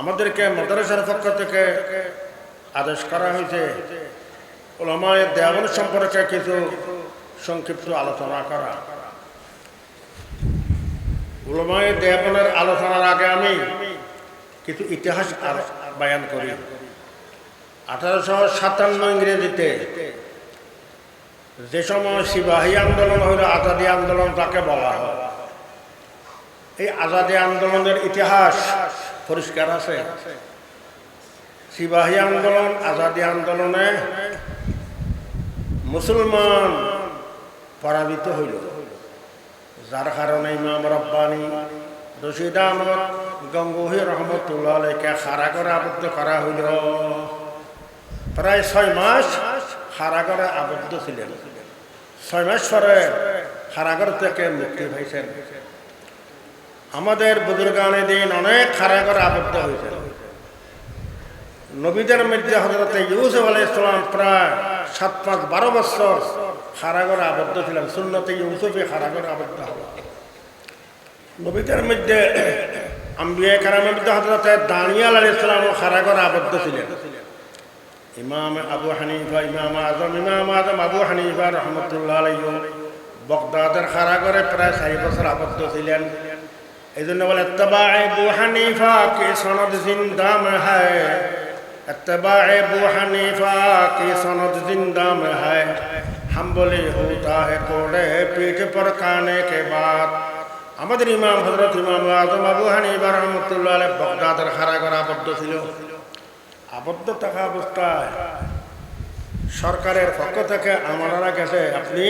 আমাদেরকে মাদ্রাসার পক্ষ থেকে আদেশ করা হয়েছে। ওলামায় দেওয়ান সম্পর্কে কিছু সংক্ষিপ্ত আলোচনা করা। ওলামায় দেওয়ানের আলোচনার আগে আমি কিছু ইতিহাস বায়ান করি। আঠারোশো সাতান্ন ইংরেজিতে যে সময় সিপাহী আন্দোলন হইল, আজাদি আন্দোলন তাকে বলা হয়। এই আজাদি আন্দোলনের ইতিহাস পরিষ্কার আছে। সিপাহী আন্দোলন, আজাদি আন্দোলনে মুসলমান পরাজিত হইল। যার কারণে ইমাম রব্বানি, রশিদ আহমদ, গঙ্গুহি রহমতুল্লাহ আলাইকে খাড়া করে আবদ্ধ করা হইল। প্রায় ছয় মাস হারাগরে আবদ্ধ ছিলেন। ছয় মাস পরে হারাগর থেকে মুক্তি পাইছেন? আমাদের বুজুর্গানে দিন অনেক হারাগরে আবদ্ধ হয়েছেন। নবীদের মধ্যে হজরত ইউসুফ আলাই ইসলাম প্রায় সাত পাঁচ বারো বছর হারাগরে আবদ্ধ ছিলেন, সুন্নতে ইউসুফে হারাগরে আবদ্ধ হওয়া নবীদের মধ্যে আম্বিয়া কারামের মধ্যে হজরত দানিয়াল আলী ইসলাম হারাগরে আবদ্ধ ছিলেন। ইমাম আবু হানিফা, ইমাম আজম ইমাম আজম আবু হানিফা রহমতুল্লাহ আলাইহ বগদাদের কারাগারে প্রায় চারি বছর আবদ্ধ ছিলেন। এই জন্য বলে তবায় বু হানিফা সনদ জিন্দাম হায়? তবায় বু হানিফা সনদ জিন্দাম হায়? হে কোড়ে পিঠ পর কানে কে বাদ আমাদের ইমাম হজরত ইমাম আজম আবু হানিফা রহমতুল্লাহ আলহ বগদাদের কারাগার আবদ্ধ ছিল। আবদ্ধ থাকা অবস্থায় সরকারের পক্ষ থেকে আমারা গেছে আপনি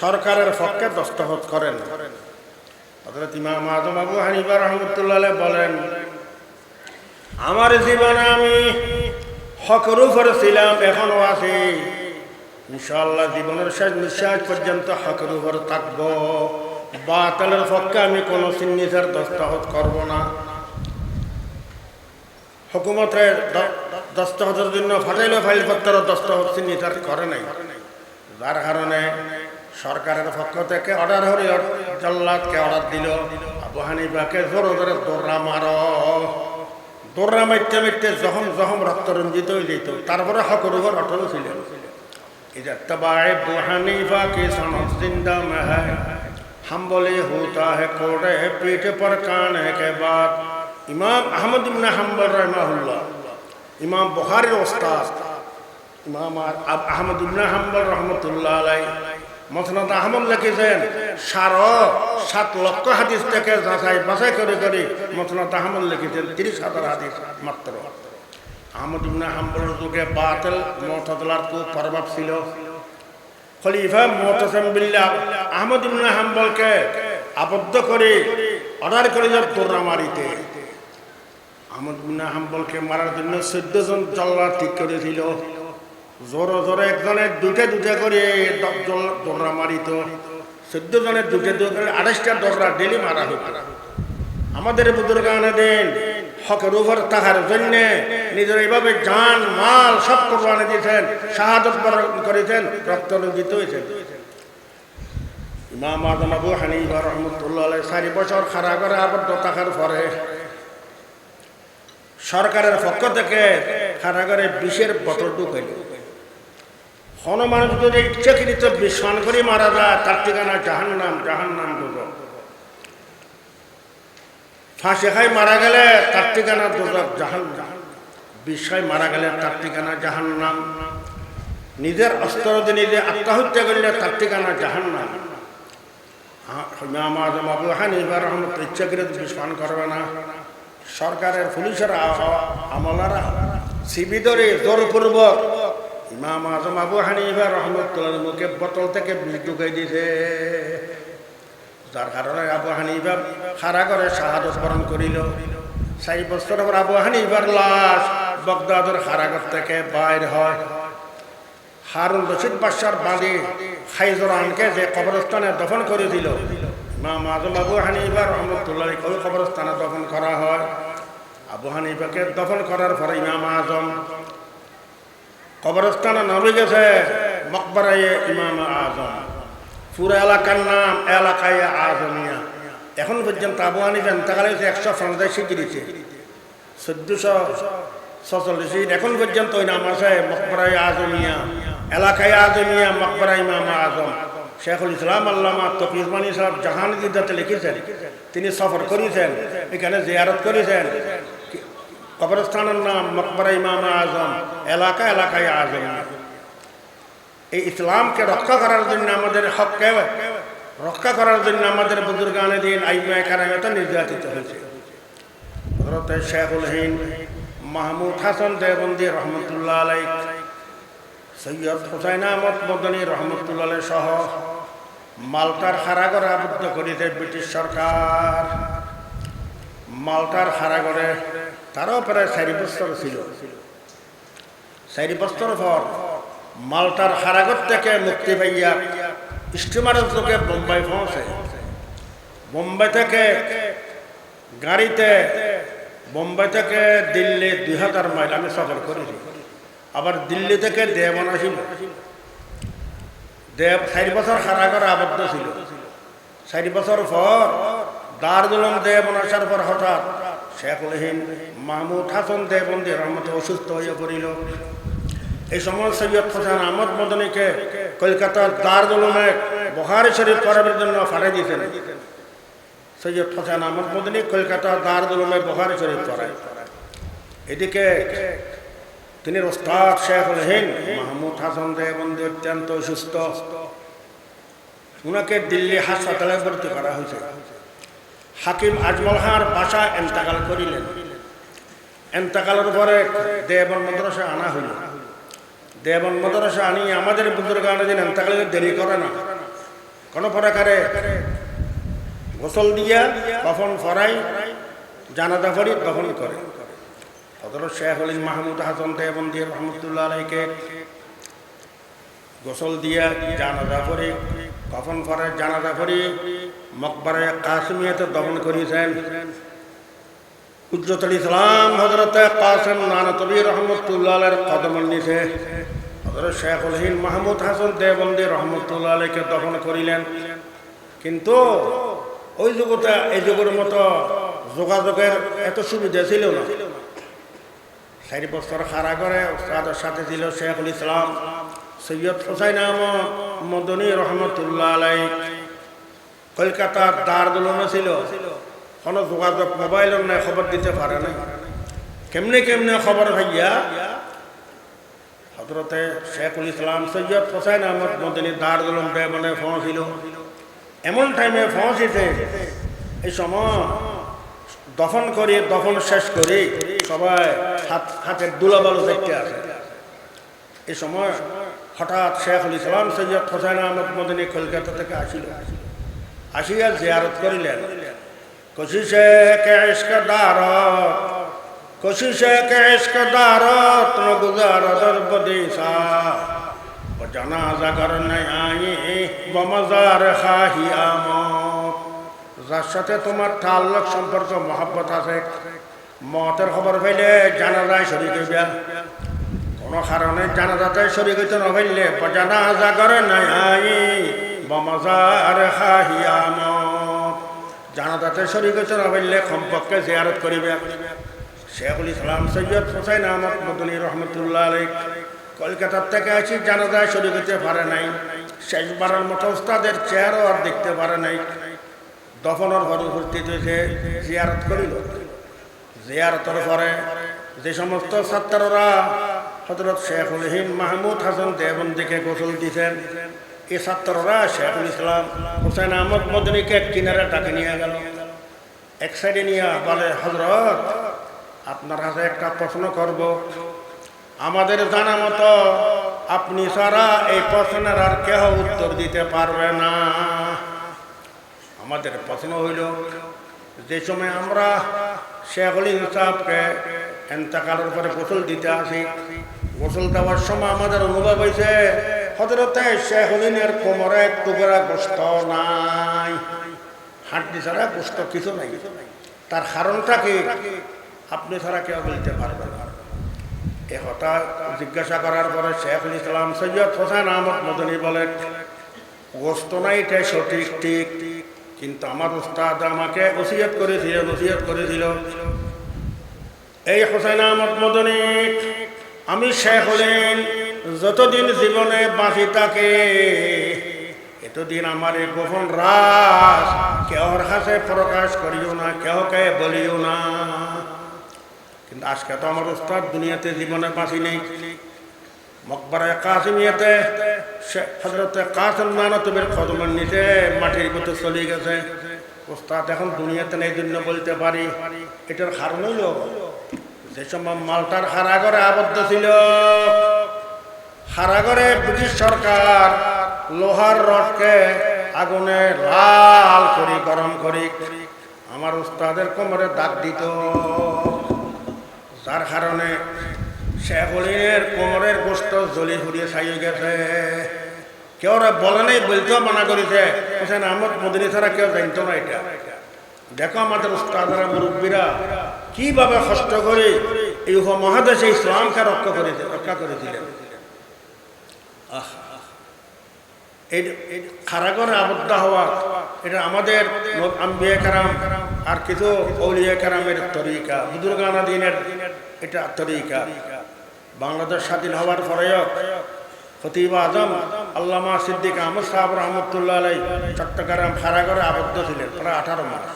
সরকারের পক্ষে দস্তখত করেন। হজরত ইমাম আজম আবু হানিফা রহমতুল্লাহ বলেন, আমার জীবনে আমি হকর উপরে ছিলাম এখনও আছি। ইনশাল্লাহ জীবনের শেষ নিঃশ্বাস পর্যন্ত হকের উপর থাকব। বাতালের পক্ষে আমি কোনো সিগনেচার দস্তখত করব না। হুকুমতের দ- দস্তখতের জন্য ফাটাইল ফাইলপত্র দস্তখত সিগনেচার করে নাই। যার কারণে সরকারের পক্ষ থেকে অর্ডার হরি জল্লাদকে অর্ডার দিল। আবু হানিফাকে জোরে জোরে দৌড়া মারো। দৌড়া মারতে মারতে জখম জখম রক্ত রঞ্জিত হয়ে যেত তারপরে হকর উপর অটল ছিলেন ইজা তবায় আবু হানিফা কি সনদ জিন্দা মে হ্যায় হাম্বলি হোতা হে, কোড়ে পিঠ পর কানে কে বাদ। ইমাম আহমদ ইবনে হাম্বল রহমাহুল্লাহ। ইমাম বুখারীর ওস্তাদ। ইমাম আহমদ ইবনে হাম্বল রহমতুল্লাহ আলাইহি। মসনাদ আহমদ লিখেছেন, সারো সাত লক্ষ হাদিস থেকে যাচাই বাছাই করে করে মসনাদ আহমদ লিখেছেন তিরিশ হাজার হাদিস মাত্র আহমদ ইবনে হাম্বলের যুগে বাতিল মোতাদলার খুব প্রভাব ছিল। খলিফা মোতাসেম বিল্লাহ আহমদ ইবনে হাম্বলকে আবদ্ধ করে অর্ডার করে যে তোরা মারিতে আহমদ ইবনে হাম্বলকে মারার জন্য চোদ্দ জন জল্লাদ ঠিক করেছিল জোরে জোরে একজনের দুটে দুটে করে দ- জল- দৌড়া মারিত। চোদ্দ জনের দুটে দুটো করে আড়াইশটা দৌড়া ডেলি মারা হতো আমাদের বুজুর্গানে দিন হকের উপর তাহার জন্য নিজের এইভাবে জান, মাল সব কোরবানি দিয়েছেন, শাহাদত করেছেন, রক্ত রঞ্জিত হয়েছেন। ইমাম আদম আবু হানিফা রহমতুল্লাহ চারি বছর খারা করে আবদ্ধ থাকার পরে সরকারের পক্ষ থেকে কারাগারে বিষের বোতল ঢুকাইল। কোন মানুষ যদি ইচ্ছাকৃত বিশ্বান করে মারা যায় তার ঠিকানা জাহান নাম জাহান নাম দুজক ফাঁসে খাই মারা গেলে তার ঠিকানা দুজক জাহান নাম বিষয় মারা গেলে তার ঠিকানা জাহান নাম নিজের অস্ত্র দিয়ে নিজে আত্মহত্যা করলে তার ঠিকানা জাহান নাম ইচ্ছাকৃত বিশ্বান করবে না। সরকারের পুলিশের আমলারা শিবিদরে জোরপূর্বক ইমাম আজম আবু হানিফা রহমতুল্লাহ মুখে বোতল থেকে বিষ ঢুকাই দিয়েছে যার কারণে আবু হানিফা খারা করে শাহাদত বরণ করিল। চারি বছর পর আবু হানিফার লাশ বগদাদের খারাগর থেকে বাইর হয়। হারুন রশিদ বাদশার বাদী খাইজরানকে যে কবরস্থানে দফন করে দিল ইমাম আজম আবু হানিফা রহমতুল্লাহ ওই কবরস্থানে দফন করা হয়। আবু হানিফাকে দফন করার পরে ইমাম আজম কবরস্থানে নামে গেছে মকবরায় ইমাম আজম। পুরো এলাকার নাম এলাকায় আজমিয়া। এখন পর্যন্ত আবু ইন্তাকাল হয়েছে একশো পঞ্চাশ দিয়েছে চোদ্দশো ছচল্লিশ এখন পর্যন্ত ওই নাম আছে মকবরাই আজমিয়া। এলাকায় আজমিয়া মকবরা ইমাম আজম। শেখুল ইসলাম আল্লামা তফিজমানি সাহেব জাহানগীরদাতে লিখেছেন। তিনি সফর করেছেন, এখানে জিয়ারত করেছেন। কবরস্থানের নাম মকবরা ইমাম আজম। এলাকা এলাকায় আজম। এই ইসলামকে রক্ষা করার জন্য আমাদের হককে রক্ষা করার জন্য আমাদের বুজুর্গানে দিন আইমায় নির্যাতিত হয়েছে। হজরত শেখুল হিন্দ মাহমুদ হাসান দেবন্দি রহমতুল্লাহ আলাই সৈয়দ হুসাইন আহমদ মদনী রহমতুল্লাহ সহ মালটার হারাগরে আবদ্ধ করিতে ব্রিটিশ সরকার। মালটার হারাগরে তারও প্রায় চারি বছর ছিল। চারি বছর পর মালটার হারাগর থেকে মুক্তি পাইয়া স্টিমারের যোগে বোম্বাই পৌঁছে। বোম্বাই থেকে গাড়িতে, বোম্বাই থেকে দিল্লি দুই হাজার মাইল আমি সফর করেছি। আবার দিল্লি থেকে দেবন আসিল দেব চারি বছর হারাগরে আবদ্ধ ছিল। চারি বছর পর দার্জিলিং দেবন আসার পর হঠাৎ শেখুল হিন্দ মাহমুদ হাসান দেবন্দি রহমত অসুস্থ হয়ে পড়িল। এই সময় সৈয়দ হোসেন আহমদ মদনীকে কলকাতার দারদুলমে বহারি শরীফ পরবের জন্য ফাটে দিয়েছেন সৈয়দ হোসেন আহমদ মদনী কলকাতার দারদুলমে বহারি শরীফ পড়ায় এদিকে তিনি ওস্তাদ শেখুল হিন্দ মাহমুদ হাসান দেবন্দি অত্যন্ত অসুস্থ। উনাকে দিল্লি হাসপাতালে ভর্তি করা হয়েছে। হাকিম আজমল হার বাসা এন্তাকাল করিলেন। এন্তাকালের পরে দেবন মাদ্রাসা আনা হইল। দেবন মাদ্রাসা আনি আমাদের বুজুর্গানে দিন এন্তাকালে দেরি করে না। কোনো প্রকারে গোসল দিয়া, কফন ফরাই, জানাজা পড়ি দফন করে। হজরত শেখ আলিম মাহমুদ হাসান দেবন্দি রহমতুল্লাহ আলাইকে গোসল দিয়া জানাজা পড়ি, কফন ফরে জানাজা পড়ি মকবরে কাশ্মীরতে দমন করেছেন উজ্জতুল ইসলাম হজরত কাসেম নানতবী রহমতুল্লাহের কদমল নিছে হজরত শেখুল হিন মাহমুদ হাসান দেবন্দি রহমতুল্লাহ আলীকে দফন করিলেন। কিন্তু ওই যুগটা, এই যুগের মতো যোগাযোগের এত সুবিধা ছিল না। চারি বছর খাড়া করে তাদের সাথে ছিল শেখুল ইসলাম, সৈয়দ হোসাইন আহমদ মদনী রহমতুল্লাহ আলাই কলকাতার দারদুলমে ছিল। কোনো যোগাযোগ মোবাইলের নাই, খবর দিতে পারে না কেমনে কেমনে খবর ভাইয়া হজরতে শেখুল ইসলাম সৈয়দ হোসাইন আহমদ মদিনী দারদুলম মানে পৌঁছিল। এমন টাইমে পৌঁছেছে এই সময় দফন করি, দফন শেষ করি, সবাই হাত, হাতের দুলাবালু দেখতে আসে। এই সময় হঠাৎ শেখুল ইসলাম সৈয়দ হোসাইন আহমদ মদিনী কলকাতা থেকে আসিল। আসিয়া জিয়ারত করিলেন। কোশিশে কে ইশক দারত, কোশিশে কে ইশক দারত ন গুজার ও জানাজা কর নাই আই বমজার খাহি আমত। যার সাথে তোমার তাল্লক সম্পর্ক, মহাব্বত আছে, মতের খবর পাইলে জানাজায় শরীর হইবা। কোনো কারণে জানাজাতে শরীর হইতে নভাইলে জানাজা করে নাই খাহি আমত জানাজাতে শরীর হইতে নভাইলে কমপক্ষে জিয়ারত করিবে। শেখুল ইসলাম সৈয়দ হোসাইন আহমদ মদনী রহমতুল্লাহ আলী কলকাতার থেকে আসি জানাজায় শরীর হইতে পারে নাই। শেষবারের মতো ওস্তাদের চেহারাও আর দেখতে পারে নাই। দফনের ঘরে উপস্থিত হয়েছে জিয়ারত করিল। জিয়ারতের পরে যে সমস্ত ছাত্ররা হজরত শেখুল হিন মাহমুদ হাসান দেবন্দিকে গোসল দিতেন এই ছাত্ররা শেখুল ইসলাম হুসেন আহমদ মদনীকে কিনারে ডাকে নিয়ে গেল। এক সাইডে নিয়ে বলে হজরত আপনার কাছে একটা প্রশ্ন করব। আমাদের জানা মতো আপনি সারা এই প্রশ্নের আর কেহ উত্তর দিতে পারবে না। আমাদের প্রশ্ন হইল যে সময় আমরা শেখুল ইনসাফকে এন্তাকালের পরে গোসল দিতে আসি, গোসল দেওয়ার সময় আমাদের অনুভব হয়েছে হজরতে শেখুলিনের কোমরে টুকরা গোস্ত নাই। হাড্ডি ছাড়া গোস্ত কিছু নাই। তার কারণটা কি? আপনি ছাড়া কেউ বলতে পারবে না। এ কথা জিজ্ঞাসা করার পরে শেখুল ইসলাম সৈয়দ হোসেন আহমদ মদনী বলেন, গোস্ত নাই এটাই সঠিক, ঠিক। কিন্তু আমার উস্তাদ আমাকে ওসিয়ত করেছিল ওসিয়ত করেছিল। এই হোসেন আহমদ মদনী, আমি শেখ হলেন যতদিন জীবনে বাঁচি থাকে এতদিন আমার এই গোপন রাস কেহর কাছে প্রকাশ করিও না কেহকে বলিও না। কিন্তু আজকে তো আমার উস্তাদ দুনিয়াতে জীবনে বাঁচি নেই। মকবরায় কাসিমিয়াতে হজরতে কাসম নানতবের কদমের নিচে মাটির মতো চলে গেছে। উস্তাদ এখন দুনিয়াতে নেই জন্য বলতে পারি। এটার কারণ হইল, যে সময় মালটার হারাগরে আবদ্ধ ছিল হারাগরে ব্রিটিশ সরকার লোহার রডকে আগুনে লাল করি, গরম করি, আমার উস্তাদের কোমরে দাগ দিত। যার কারণে শেখলিনের কোমরের গোস্ত জলি ফুরিয়ে ছাই গেছে। কেউ বলে নেই, বলতেও মানা করেছে হোসেন আহমদ মদিনী ছাড়া কেউ জানতো না এটা। দেখো আমাদের উস্তাদরা, মুরব্বীরা, কীভাবে কষ্ট করে এই উপমহাদেশে ইসলামকে রক্ষা করে রক্ষা করেছিলেন। এই এই আবদ্ধ হওয়া, এটা আমাদের আম্বিয়া আর কিছু অলিয়া কারামের তরিকা বুজুর্গানা দিনের এটা তরিকা। বাংলাদেশ স্বাধীন হওয়ার পরেও খতিব আজম আল্লামা সিদ্দিক আহমদ সাহাব রহমতুল্লাহ আলাই চট্টগ্রাম কারাগারে আবদ্ধ ছিলেন প্রায় আঠারো মাস।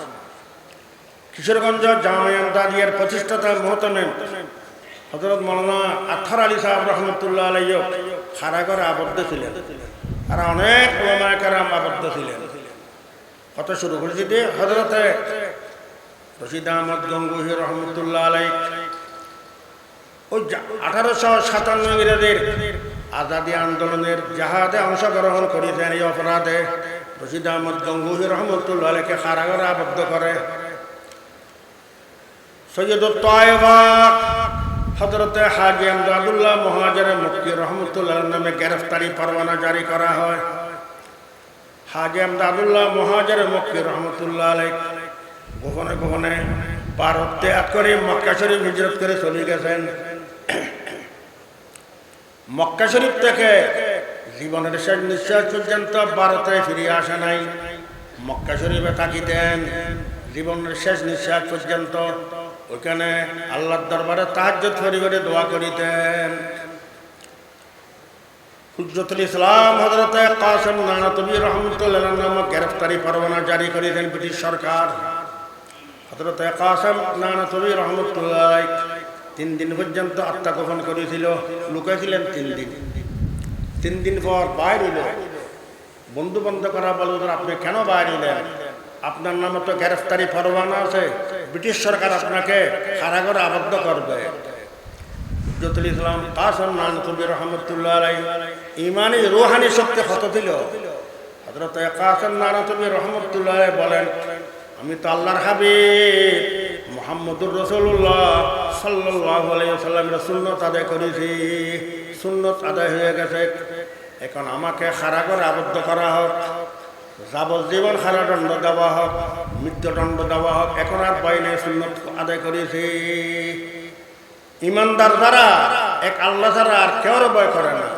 কিশোরগঞ্জ জামায়ান দাদিয়ার প্রতিষ্ঠাতা মোহতমেন হজরত মৌলানা আথার আলী সাহেব রহমতুল্লাহ আলাইও কারাগারে আবদ্ধ ছিলেন। আর অনেক ওলামায়াম আবদ্ধ ছিলেন। কত শুরু করেছি হজরতে রশিদ আহমদ গঙ্গুহি রহমতুল্লাহ আলাই ওই আঠারোশো সাতান্ন ইংরেজের আজাদি আন্দোলনের জাহাদে অংশগ্রহণ করেছেন এই অপরাধে রশিদ আহমদ গঙ্গুহি রহমতুল্লাহ আলাইকে কারাগারে আবদ্ধ করে। সৈয়দ তয়বাক হজরতে হাজি আমদাদুল্লাহ মহাজের মুক্তি রহমতুল্লাহ নামে গ্রেফতারি পরওয়ানা জারি করা হয়। হাজি আমদাদুল্লাহ মহাজের মুক্তি রহমতুল্লাহ আলাই গোপনে গোপনে ভারত ত্যাগ করে মক্কা শরীফ হিজরত করে চলে গেছেন। মক্কা শরীফ থেকে জীবনের শেষ নিঃশ্বাস পর্যন্ত ভারতে ফিরিয়ে আসে নাই। মক্কা শরীফে থাকিতেন। জীবনের শেষ নিঃশ্বাস পর্যন্ত ওইখানে আল্লাহর দরবারে তাহাজ্জত করি করে দোয়া করিতেন। হুজরতুল ইসলাম হজরত কাসম নানাতবি রহমতুল্লাহ নামক গ্রেফতারি পরোয়ানা জারি করেছেন ব্রিটিশ সরকার। হজরত কাসম নানাতবি রহমতুল্লাহ তিন দিন পর্যন্ত আত্মগোপন করেছিল। লুকেছিলেন তিন দিন। তিন দিন পর বাইর হইল। বন্ধু বন্ধ করা বলব আপনি কেন বাইর হইলেন? আপনার নামে তো গ্রেফতারি পরোয়ানা আছে। ব্রিটিশ সরকার আপনাকে কারাগারে আবদ্ধ করবে। হুজরতুল ইসলাম কাসম নানতুবি রহমতুল্লাহ আলাই ইমানি, রুহানি শক্তি কত ছিল হজরত কাসম নানতুবি রহমতুল্লাহ আলাই বলেন, আমি তো আল্লাহর হাবিব। মোহাম্মদুর রসুল্লাহ সাল্লাহ আলাইসাল্লামের সুন্নত আদায় করেছি। সুন্নত আদায় হয়ে গেছে। এখন আমাকে খারা করে আবদ্ধ করা হোক, যাবজ্জীবন খারাদণ্ড দেওয়া হোক, মৃত্যুদণ্ড দেওয়া হোক, এখন আর বাইনে সুন্নত আদায় করেছি। ইমানদার দ্বারা এক আল্লাহ ছাড়া আর কেউ ভয় করে না।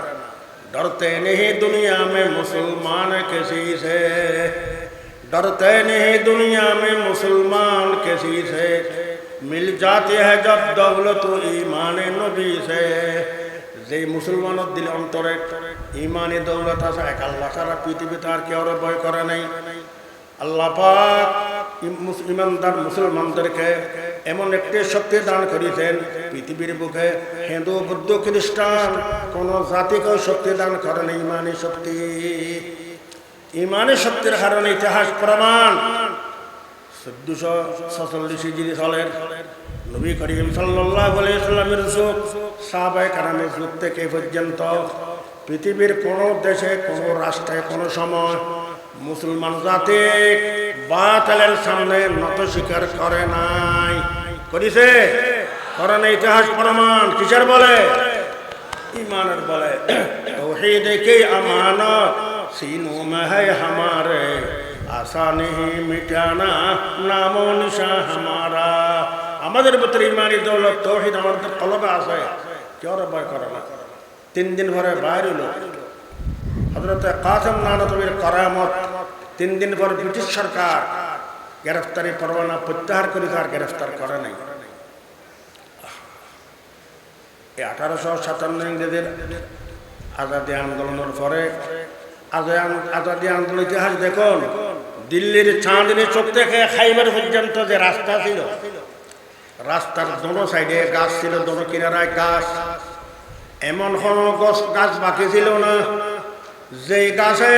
ডরতে নেহি দুনিয়া মে মুসলমান কেসি সে डरते नहीं दुनिया में मुसलमान किसी से मिल जाती है जब दौलत ईमान नबी से যে মুসলমানের দিলে অন্তরে ইমানে দৌলত আছে এক আল্লাহ ছাড়া পৃথিবীতে আর কেউ ভয় করে নাই আল্লাহ পাক ইমানদার মুসলমানদেরকে এমন একটি শক্তি দান করেছেন পৃথিবীর বুকে হিন্দু বুদ্ধ খ্রিস্টান কোন জাতিকে শক্তি দান করেন ইমানি শক্তি ইমানি সত্যের কারণে ইতিহাস প্রমাণ। চোদ্দশো ছচল্লিশ ইজিরি সালের নবী করিম সাল্লাহ আলাইসাল্লামের যুগ সাহাবাই কারামের যুগ থেকে পর্যন্ত পৃথিবীর কোনো দেশে, কোনো রাষ্ট্রে, কোনো সময় মুসলমান জাতি বাতালের সামনে নত স্বীকার করে নাই। করিছে? করে ইতিহাস প্রমাণ। কিসের বলে? ইমানের বলে। তৌহিদ কি আমানত? सीनों में है हमारे आशा नहीं मिटाना नामो निशा हमारा আমাদের ভিতরে ইমানি দৌলত তৌহিদ আমাদের কলবে আছে কেউ ভয় করে না তিন দিন পরে বাইর হলো হজরত কাসম নানতবীর করামত তিন দিন পর ব্রিটিশ সরকার গ্রেফতারি পরোয়ানা প্রত্যাহার করে তার গ্রেফতার করে নাই এই আঠারোশো সাতান্ন ইংরেজের আজাদি আন্দোলনের পরে আজাদ- আন্দোলন ইতিহাস দেখুন দিল্লির চাঁদনি চোখ থেকে খাইবার পর্যন্ত যে রাস্তা ছিল রাস্তার দোনো সাইডে গাছ ছিল দোনো কিনারায় গাছ এমন কোন গাছ গাছ বাকি ছিল না যেই গাছে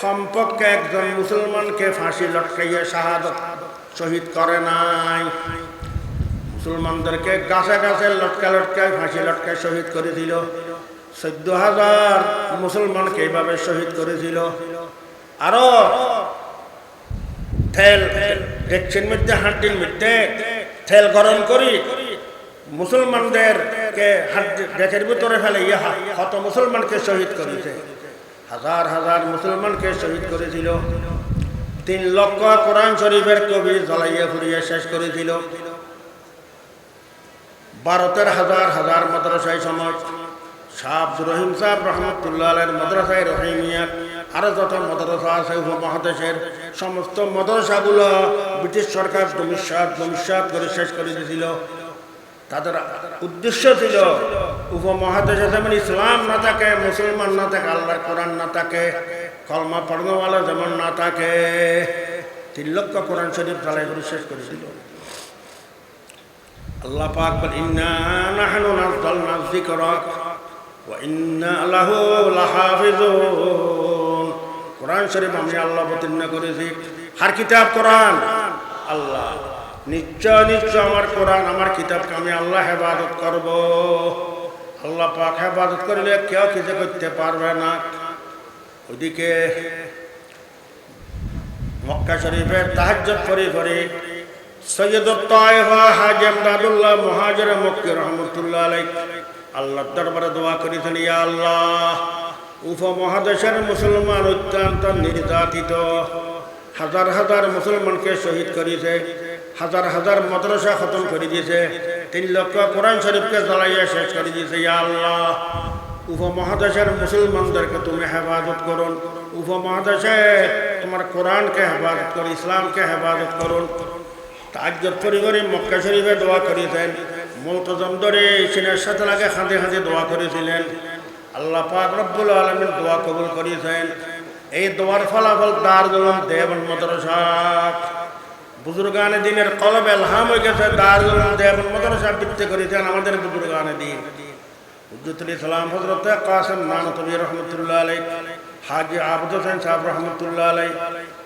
সম্পর্কে একজন মুসলমানকে ফাঁসি লটকাইয়ে শাহাদত শহীদ করে নাই মুসলমানদেরকে গাছে গাছে লটকা লটকায় ফাঁসি লটকায় শহীদ করেছিল চোদ্দ হাজার মুসলমানকে এইভাবে শহীদ করেছিল। আরও ডেকচির মধ্যে হাড্ডির মধ্যে তেল গরম করি, মুসলমানদেরকে ডেকের ভিতরে ফেলে ইহা কত মুসলমানকে শহীদ করেছে। হাজার হাজার মুসলমানকে শহীদ করেছিল। তিন লক্ষ কোরআন শরীফের কবি জ্বলাইয়া ফুরিয়ে শেষ করেছিল। ভারতের হাজার হাজার মাদ্রাসায় সমাজ শাহ আব্দুর রহিম সাহেব রহমতুল্লাহ আলের মাদ্রাসায় রহিমিয়া, আরও যত মাদ্রাসা আছে উপমহাদেশের, সমস্ত মাদ্রাসাগুলো ব্রিটিশ সরকার দমিশাত দমিশাত করে শেষ করে দিয়েছিল। তাদের উদ্দেশ্য ছিল উপমহাদেশে যেমন ইসলাম না থাকে, মুসলমান না থাকে, আল্লাহর কোরআন না থাকে, কলমা পড়নওয়ালা যেমন না থাকে, তিন লক্ষ কোরআন শরীফ জ্বালাই করে শেষ করেছিল আল্লাহ পাক বল ইন্না নাহনু নাযালনা যিকরা কোরআন শরীফ আমি আল্লাহ অবতীর্ণ করেছি। হার কিতাব কোরআন? আল্লাহ। নিশ্চয় নিশ্চয় আমার কোরআন, আমার কিতাবকে আমি আল্লাহ হেফাজত করব। আল্লাহ পাক হেফাজত করলে কেউ কিছু করতে পারবে না। ওইদিকে মক্কা শরীফের তাহাজ্জত পরে পরে সৈয়দ তায়েফা হাজি আমদাদুল্লাহ মহাজর মক্কি রহমতুল্লাহ আলাই আল্লাহ দরবারে দোয়া করেছেন, ইয়া আল্লাহ। উপমহাদেশের মুসলমান অত্যন্ত নির্যাতিত। হাজার হাজার মুসলমানকে শহীদ করেছে, হাজার হাজার মাদ্রাসা খতম করে দিয়েছে, তিন লক্ষ কোরআন শরীফকে জ্বালাইয়া শেষ করে দিয়েছে, ইয়া আল্লাহ। উপমহাদেশের মুসলমানদেরকে তুমি হেফাজত করুন। উপমহাদেশে তোমার কোরআনকে হেফাজত করুন, ইসলামকে হেফাজত করুন। তাজ্জত পরিবারে মক্কা শরীফে দোয়া করেছেন মৌতজম ধরে সিনের সাথে লাগে খাঁদে খাঁদে দোয়া করেছিলেন। আল্লাহ পাক রব্বুল আলমের দোয়া কবুল করেছেন। এই দোয়ার ফলাফল দার দোলন দেবন মদরসা। বুজুর্গানে দিনের কলব এলহাম হয়ে গেছে, দার দোলন দেবন মদরসা বৃত্তি করেছেন আমাদের বুজুর্গানে দিন। হুজরতুল ইসলাম হজরত কাসম নানতবী রহমতুল্লাহ আলাই হাজি আবুদ হোসেন সাহেব রহমতুল্লাহ আলাই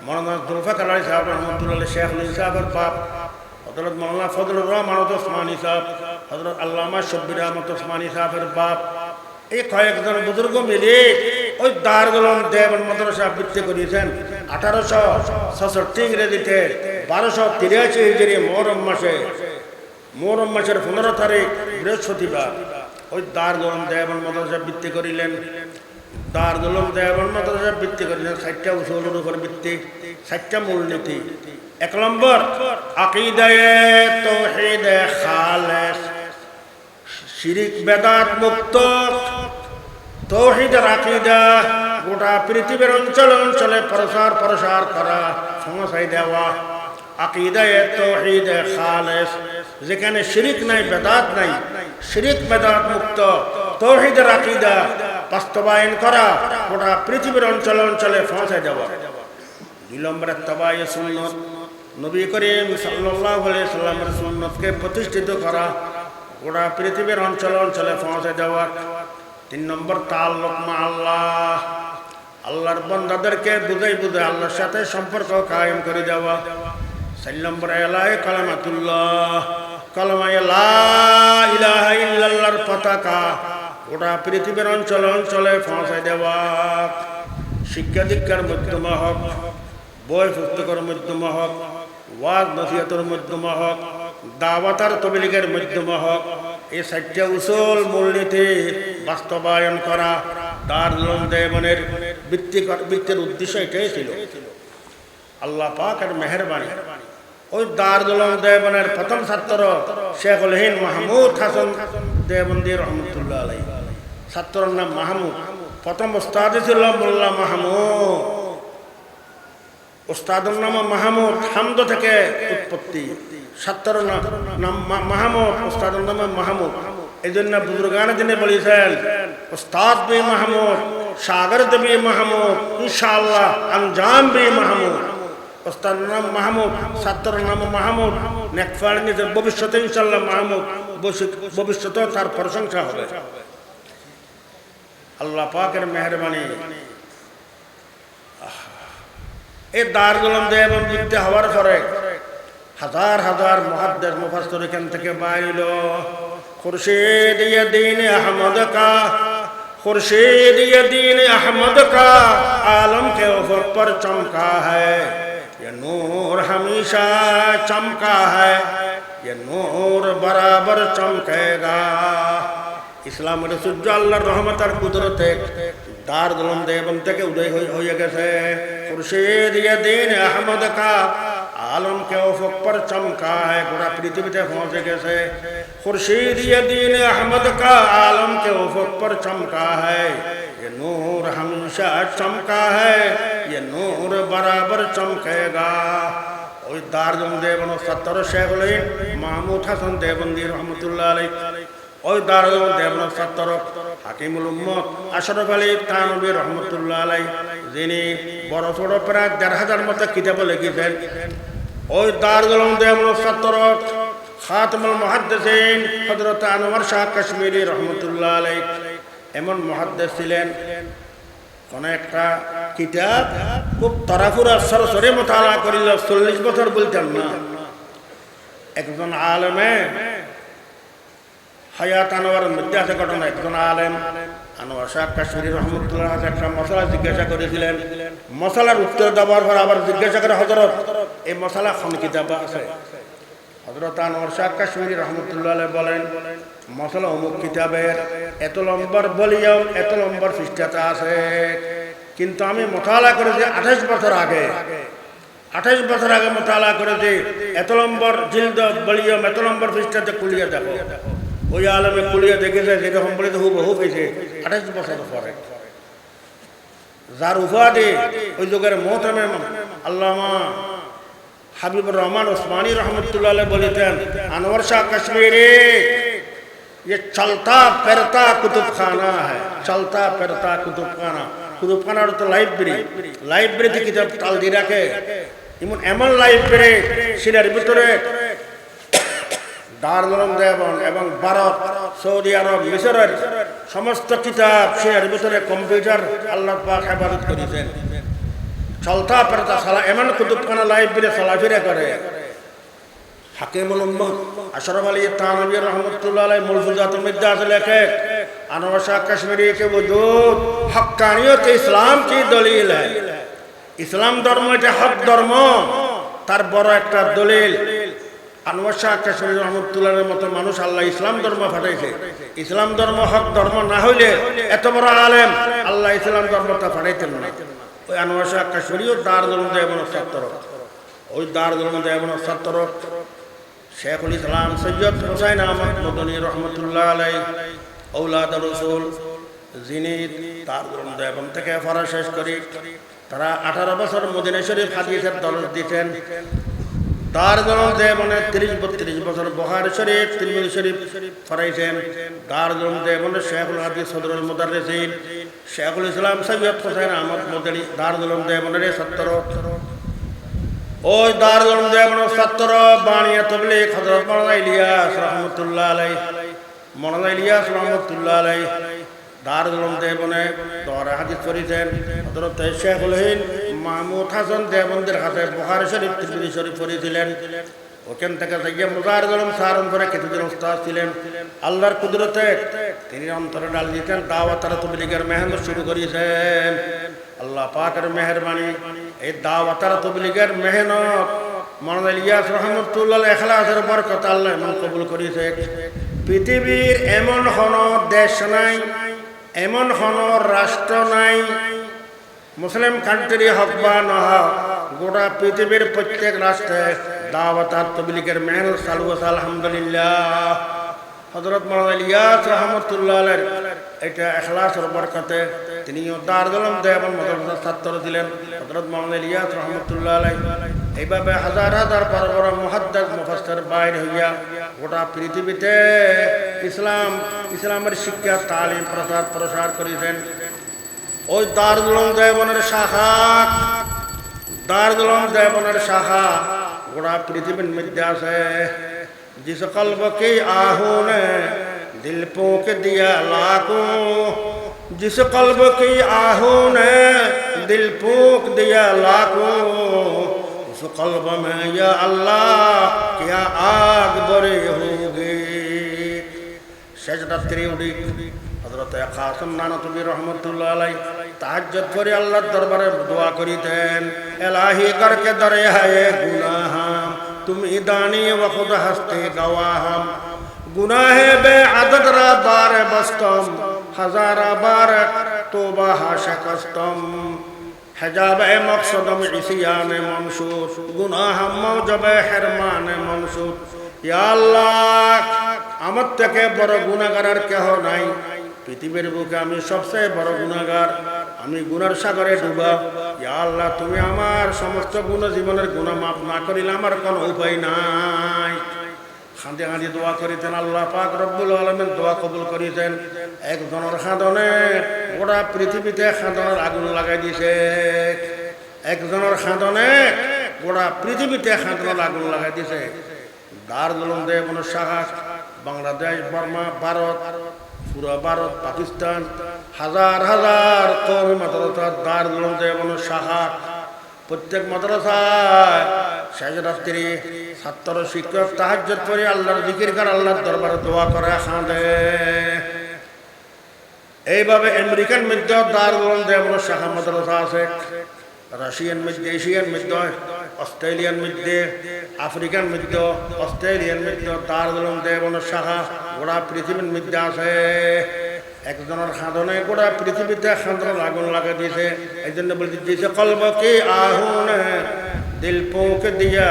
মৌলানা জুলফাকার আলী সাহেব রহমতুল্লাহ আলাই শেখ সাহেবের বাপ হজরত মৌলানা ফজলুর রহমান ওসমানী সাহেব হজরত আল্লামা শব্বির আহমদ ওসমানী সাহেবের বাপ, এই কয়েকজন বুজুর্গ মিলে ওই দারগলম দেবন মাদ্রাসা বৃত্তি করিয়েছেন আঠারোশো ছষট্টি ইংরেজিতে বারোশো তিরাশি হিজড়ি মহরম মাসে। মহরম মাসের পনেরো তারিখ বৃহস্পতিবার ওই দারগলম দেবন মাদ্রাসা বৃত্তি করিলেন। দারগলম দেবন মাদ্রাসা বৃত্তি করিলেন ষাটটা উসুলের উপর ভিত্তি ষাটটা মূলনীতি। এক নম্বর, আকিদায় তৌহিদে খালেস। শিরিক, বেদাত মুক্ত। তৌহিদের আকিদা গোটা পৃথিবীর অঞ্চল অঞ্চলে প্রসার প্রসার করা সমসাই দেওয়া। আকিদায় তৌহিদে খালেস। যেখানে শিরিক নাই, বেদাত নাই, শিরিক, বেদাত মুক্ত। তৌহিদের আকিদা বাস্তবায়ন করা, গোটা পৃথিবীর অঞ্চল অঞ্চলে পৌঁছে দেওয়া। দুই নম্বরে তবাই সুন্নত। নবী করিম সাল্লামের সুন্নতকে প্রতিষ্ঠিত করা গোটা পৃথিবীর অঞ্চল অঞ্চলে পৌঁছে দেওয়া তিন নম্বর তাল লোকমা আল্লাহ। আল্লাহর বন্দাদেরকে বুঝাই বুঝে আল্লাহর সাথে সম্পর্ক কায়েম করে দেওয়া। চার নম্বর এলাই কালামাতুল্লাহ। ইল্লাল্লাহর পতাকা গোটা পৃথিবীর অঞ্চল অঞ্চলে পৌঁছে দেওয়া। শিক্ষা দীক্ষার মাধ্যমে হোক বই পুস্তকের মাধ্যমে হোক ওয়াজ নসিহতের মাধ্যমে হোক দাওয়াতার তবলিগের মাধ্যমে হোক এই চারটা উসল মূলনীতি বাস্তবায়ন করা তার দেবনের বৃত্তি বৃত্তির উদ্দেশ্য এটাই ছিল। আল্লাহ পাক আর মেহরবানি। ওই দারুল দেবনের প্রথম ছাত্র শেখুল হিন্দ মাহমুদ হাসান দেবন্দি রহমতুল্লাহ আলাই ছাত্রর নাম মাহমুদ। প্রথম ওস্তাদ ছিল মোল্লা মাহমুদ। ওস্তাদের নাম মাহমুদ হামদ থেকে উৎপত্তি। ছাত্র নাম মাহমুদ, ওস্তাদের নাম মাহমুদ। এই জন্য বুজুর্গান যিনি বলেছেন উস্তাদ বি মাহমুদ সাগরদ বি মাহমুদ, ইনশাআল্লাহ আঞ্জাম বি মাহমুদ। ওস্তাদ নাম মাহমুদ ছাত্রের নাম মাহমুদ। নেকফার নিজের ভবিষ্যতে ইনশাল্লাহ মাহমুদ ভবিষ্যতেও তার প্রশংসা হবে। আল্লাহ পাকের মেহরবানি এই দারগুলম দেব বিদ্যা হওয়ার পরে হাজার হাজার মহাদ্দের মুফাস্তর এখান থেকে বাইল খুরশেদ দিন আহমদ কা खुर्शीद ये दीन अहमद का आलम के उफक पर चमका है ये नूर हमेशा चमका है ये नूर बराबर चमकेगा ইসলাম সূর্য আল্লাহর রহমত আর কুদরতে দার দলম দেবন থেকে উদয় হয়ে- হয়ে গেছে খুরশিদ ইয়ে দিন আহমদ কা आलम के उफक पर चमका है पूरा पृथ्वी पे पहुंच गए खुर्शीद ये दीन अहमद का आलम के उफक पर चमका है ये नूर हमेशा चमका है ये नूर बराबर चमकेगा ওই দারজম দেবন সত্তর শেখ হলেন মাহমুদ হাসান দেবন্দি রহমতুল্লাহ আলাই ওই দারজম দেবন সত্তর হাকিমুল উম্মত, আশরফ আলী তানবী রহমতুল্লাহ আলাই, যিনি বড় ছোট প্রায় দেড় হাজার মতো কিতাব লিখেছেন। ওই দারজম দেবন সত্তর খাতমুল মহাদ্দেসিন হজরত আনোয়ার শাহ কাশ্মীরি রহমতুল্লাহ আলাই। এমন মহাদ্দেশ ছিলেন, কোন একটা কিতাব খুব তরাফুরা সরসরে মোতালা করিল, চল্লিশ বছর বলতেন না। একজন আলেমে হায়াত আনোয়ারের মধ্যে আছে ঘটনা একজন আলেম। আনোয়ার শাহ কাশ্মীরি রহমতুল্লাহ একটা মশলা জিজ্ঞাসা করেছিলেন। মশলার উত্তর দেওয়ার পর আবার জিজ্ঞাসা করে হজরত এই মশলা খন কিতাব আছে? হজরত আনোয়ার শাহ কাশ্মীরি রহমতুল্লাহ বলেন, মশলা অমুক কিতাবের এত লম্বর বলিয়াম এত লম্বর পৃষ্ঠাতে আছে। কিন্তু আমি মোতালা করেছি আঠাশ বছর আগে। আঠাশ বছর আগে মোতালা করেছি, এত লম্বর জিলদ বলিয়াম এত লম্বর পৃষ্ঠাতে কুলিয়ে দেখো। ওই আলমে কুলিয়ে দেখেছে যেরকম বলে তো হুব হুব হয়েছে আঠাশ বছর পরে যার উপাধি ওই যুগের মোহতমে আল্লামা হাবিবুর রহমান ওসমানী রহমতুল্লাহ আলাইহি বলেছেন আনোয়ার শাহ কাশ্মীরি ये चलता फिरता कुतुब खाना है चलता फिरता कुतुब खाना কুতুব খানার তো লাইব্রেরি লাইব্রেরিতে কিতাব তাল দিয়ে রাখে এমন এমন লাইব্রেরি সেটার ভিতরে দারুলম দেবন এবং ভারত, সৌদি আরব, মিশরের সমস্ত কিতাব সে এর ভিতরে কম্পিউটার আল্লাহ পাক হেফাজত করেছেন। চলতা পেরতা সালা এমন কুতুবখানা লাইব্রেরি চলাফেরা করে। হাকিমুল উম্মদ আশরফ আলী তানবী রহমতুল্লাহ আলাই মুলফুজাতুল মিদ্দাস লেখে, আনোয়ার কাশ্মীরি কে বজুদ হক্কানিয়ত ইসলাম কি দলিল? ইসলাম ধর্ম এটা হক ধর্ম। তার বড় একটা দলিল আনোয়ার শাহ কাশ্মীর রহমতুল্লাহের মতো মানুষ আল্লাহ ইসলাম ধর্ম পাঠাইছে। ইসলাম ধর্ম হক, ধর্ম না হইলে এত বড় আলেম আল্লাহ ইসলাম ধর্মটা পাঠাইতেন না। ওই আনোয়ার শাহ কাশ্মীরিও দার ধর্ম দেবন সত্তর ওই দার ধর্ম দেবন সত্তর শেখুল ইসলাম সৈয়দ হুসাইন আহমদ মদনী রহমতুল্লাহ আলাই ঔলাদ রসুল, যিনি তার দেবন থেকে ফরা শেষ করি। তারা আঠারো বছর মদিনা শরীফ হাদিসের দরজ দিতেন। তার জন্য দেবনের তিরিশ বত্রিশ বছর বহার শরীফ, তিরমিজি শরীফ ফরাইছেন। তার জন্য দেবনের শেখুল হাদিস সদরুল মুদারিসিন শেখুল ইসলাম সৈয়দ হোসেন আহমদ মদনী দার জলম দেবনের সত্তর। ওই দারুল দেবন সত্তর, বানিয়া তবলিক হজরত মৌলানা ইলিয়াস রহমতুল্লাহ আলাই মৌলানা ইলিয়াস রহমতুল্লাহ আলাই দারুল দেবনে দরা হাদিস করেছেন হজরত শেখুল হিন মাহমুদ হাসান দেবনদের হাতে বুখার শরীফ, তিরমিজি শরীফ পড়েছিলেন ওখান থেকে যাইয়া মুজার গরম সারণ করে কিছুদিন উস্তাদ ছিলেন। আল্লাহর কুদরতে তিনি অন্তরে ডাল দিতেন, দাওয়াত তারা তবলিগের মেহনত শুরু করিয়েছেন আল্লাহ পাকের মেহরবানি, এই দাওয়াতারা তবলিগের মেহনত মনাদ ইলিয়াস রহমতুল্লাহ এখলাসের বরকত আল্লাহ এমন কবুল করেছে পৃথিবীর এমন হন দেশ নাই এমন হন রাষ্ট্র নাই। মুসলিম কান্ট্রি হোক বা নহক গোটা পৃথিবীর প্রত্যেক রাষ্ট্রে দাওয়াতার তবলিগের মেহনত চালু আছে আলহামদুলিল্লাহ হজরত ইলিয়াস রহমতুল্লাহ এটা এখলাসের বরকতে তিনিও দারুলম দেয়াবন মদরসার ছাত্র দিলেন। হজরত মোহাম্মদ ইলিয়াস রহমতুল্লাহ আলাই এইভাবে হাজার হাজার বড় বড় মহাদ্দাস মুফাস্তার বাইর হইয়া গোটা পৃথিবীতে ইসলাম, ইসলামের শিক্ষা, তালিম, প্রচার, প্রসার করেছেন ওই দারদুলম দেবনের শাখা দারুলম দেবনের শাখা গোটা পৃথিবীর মধ্যে আছে। যে সকল বকেই আহুনে दिल पोक दिया लाखों जिस कल्ब की आहू ने दिल पोक दिया लाखों उस कल्ब में या अल्लाह क्या आग बड़ी होगी সেজদাত্রী উঠি হজরত কাসম নানতবি রহমতুল্লাহ আলাই তাহাজ্জত করে আল্লাহর দরবারে দোয়া করিতেন এলাহি করকে দরে হায় গুনাহাম তুমি দানি ও খুদ হস্তে গওয়াহাম গুনাহে বে আদত রা বার বস্তম, হাজারা বার তোবা হাশকস্তম হেজাব এ মকসদম ইসিয়ান মনসুর গুনাহাম মৌজব হেরমান মনসুর। আল্লাহ, আমার থেকে বড় গুণাগার আর কেহ নাই। পৃথিবীর বুকে আমি সবচেয়ে বড় গুণাগার আমি গুনার সাগরে ডুবা। ইয়া আল্লাহ, তুমি আমার সমস্ত গুণ জীবনের গুণা মাফ না করিলে আমার কোনো উপায় নাই। খাঁদে খাঁদি দোয়া করিতেন আল্লাহ পাক রব্বুল আলমেন দোয়া কবুল করিতেন একজনের খাঁদনে গোটা পৃথিবীতে খাঁদনের আগুন লাগাই দিছে। একজনের খাঁদনে গোটা পৃথিবীতে খাঁদনের আগুন লাগাই দিছে। দারুলুম দেবন শাখা বাংলাদেশ, বর্মা, ভারত, পুরো ভারত, পাকিস্তান, হাজার হাজার কমি মাদ্রাসার দারুলুম দেবন শাখা প্রত্যেক মাদ্রাসায় শেষরাত্রি ছাত্র শিক্ষক তাহাজ্জত করে আল্লাহর জিকির কর, আল্লাহর দরবারে দোয়া করে খাঁদে এইভাবে আমেরিকান মধ্যে দারুলুম দেবন শাখা মাদ্রাসা আছে রাশিয়ান মধ্যে এশিয়ান মধ্যে অস্ট্রেলিয়ান মধ্যে আফ্রিকান মধ্যে অস্ট্রেলিয়ান মধ্যে দারুলুম দেবন শাখা গোড়া পৃথিবীর মধ্যে আছে। একজনের খাদনে গোড়া পৃথিবীতে খাদন আগুন লাগা দিয়েছে, এই জন্য বলছি দিয়েছে কলব কি আহুন দিল পোক দিয়া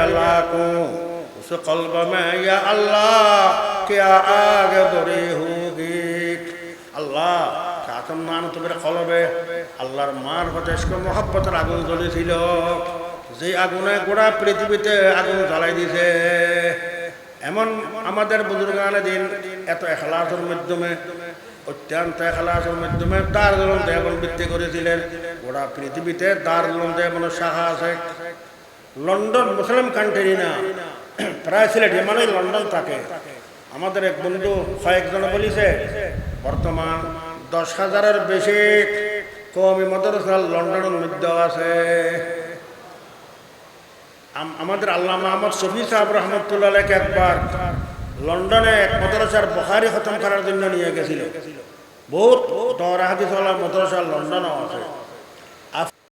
উস কলব মে ইয়া আল্লাহ क्या आग बड़ी होगी আল্লাহ কাতম মান তোমার কলবে আল্লাহর মার হতেস্ক মহব্বতের আগুন জ্বলেছিল যে আগুনে গোড়া পৃথিবীতে আগুন জ্বালাই দিছে এমন আমাদের বুজুর্গানে দিন এত এখলাসের মাধ্যমে অত্যন্ত এখলাসের মাধ্যমে তার জলম দেবন বৃত্তি করেছিলেন গোড়া পৃথিবীতে তার জলম দেবন শাখা আছে লন্ডন মুসলিম কান্ট্রি না প্রায় সিলেটে মানে লন্ডন থাকে। আমাদের এক বন্ধু কয়েকজন বলিছে, বর্তমান দশ হাজারের বেশি কমি মাদ্রাসা লন্ডনের মধ্যে আছে। আমাদের আল্লাহ মোহাম্মদ শফি সাহেব রহমতুল্লাহকে একবার লন্ডনে এক মাদ্রাসার বখারি খতম করার জন্য নিয়ে গেছিল। বহুত দর হাদিস মাদ্রাসা লন্ডনও আছে।